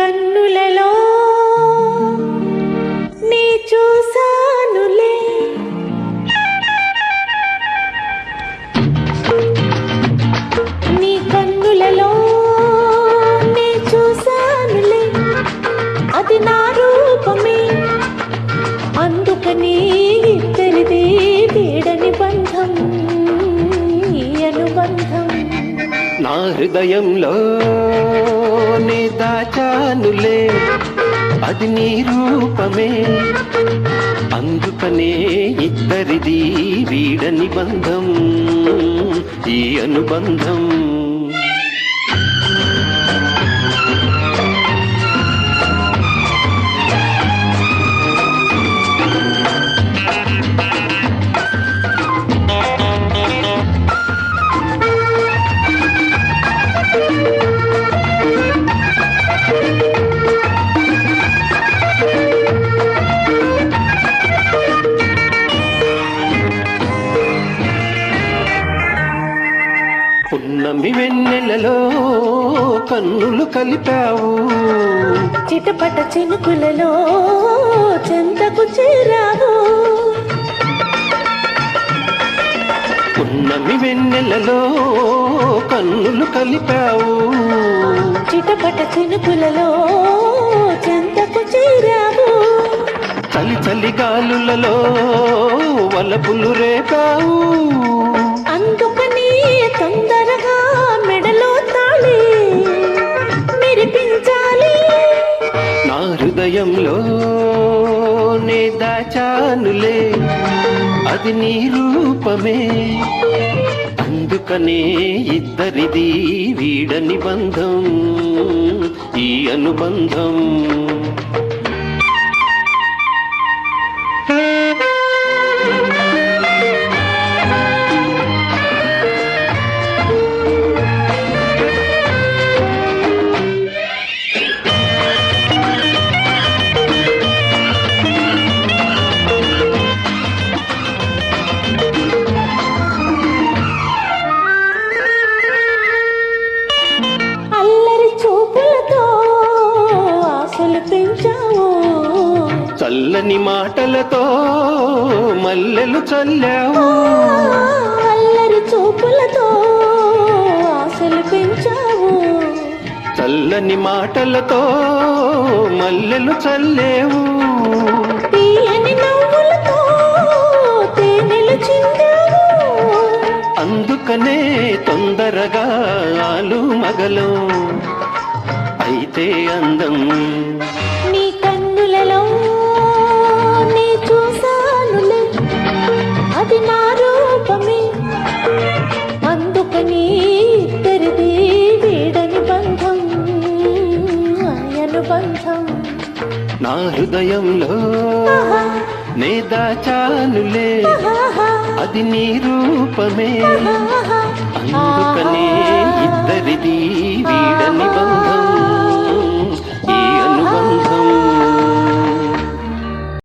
కన్నులలో నీ చూసానులే నీ కన్నులలో నీ చూసానులే అది నా రూపమే. అందుకని ఇద్దరిది వీడని బంధం ఈ అనుబంధం. నా హృదయంలో నే దాచానులే. అది నీ రూపమే. అందుకనే ఇద్దరిది వీడని బంధం ఈ అనుబంధం. వెన్నెలలో కన్నులు కలిపావు. చిటపట చినుకులలో చెంతకు చేరావు. పున్నమి వెన్నెలలో కన్నులు కలిపావు. చిటపట చినుకులలో చెంతకు చేరావు. చలి చలి గాలులలో వలపులు రేపావు. హృదయంలో నే దాచానులే అది నీ రూపమే. అందుకనే ఇద్దరిది వీడని బంధం ఈ అనుబంధం. చల్లని మాటలతో మల్లెలు చల్లావు. అల్లరి చూపులతో ఆశలు పెంచావు. చల్లని మాటలతో మల్లెలు చల్లేవు. తీయని నవ్వులతో తేనెలు చిందావు. అందుకనే తొందరగా ఆలు మగలం. అయితే అందం నా హృదయంలో నే దాచానులే అది నీ రూపమే. అందుకనే ఇద్దరి